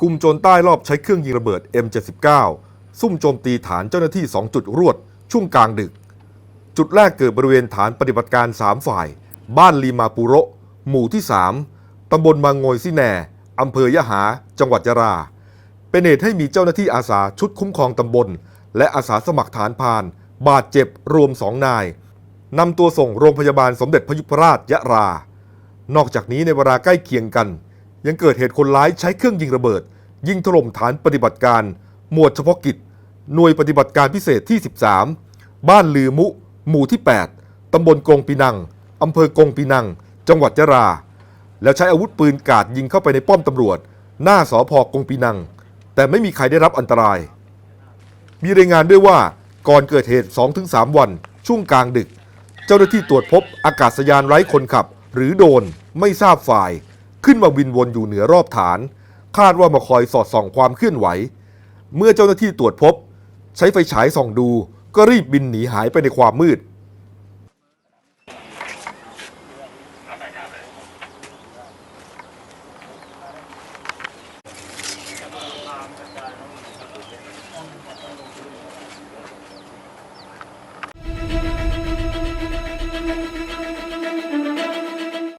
กลุ่มโจรใต้รอบใช้เครื่องยิงระเบิด M79 ซุ่มโจมตีฐานเจ้าหน้าที่ 2 จุดรวด ช่วงกลางดึก จุดแรกเกิดบริเวณฐานปฏิบัติการ 3 ฝ่าย บ้านลีมาปุโรหมู่ที่ 3 ตำบลบางงยซิแนอำเภอยะหา จังหวัดยะลาเป็นเหตุให้มีเจ้าหน้าที่อาสาชุดคุ้มครองตำบล และอาสาสมัครฐานพาน บาดเจ็บรวมสองนายนำตัวส่งโรงพยาบาลสมเด็จพยุพราชยะลานอกจากนี้ในเวลาใกล้เคียงกัน ยังเกิดเหตุคนร้ายใช้เครื่องยิงระเบิด ยิงถล่มฐานปฏิบัติการ หมวดเฉพาะกิจ หน่วยปฏิบัติการพิเศษที่ 13 บ้านลือมุ หมู่ที่ 8 ตำบลกงปีนัง อำเภอกงปีนัง จังหวัดยะลา แล้วใช้อาวุธปืนกาดยิงเข้าไปในป้อมตำรวจ หน้าสอพกงปีนัง แต่ไม่มีใครได้รับอันตราย มีรายงานด้วยว่าก่อนเกิดเหตุ 2-3 วัน ช่วงกลางดึก เจ้าหน้าที่ตรวจพบอากาศยานไร้คนขับ หรือโดรนไม่ทราบฝ่าย ขึ้นมาบินวนอยู่เหนือรอบฐาน คาดว่ามาคอยสอดส่องความเคลื่อนไหว เมื่อเจ้าหน้าที่ตรวจพบ ใช้ไฟฉายส่องดูก็รีบบินหนีหายไปในความมืด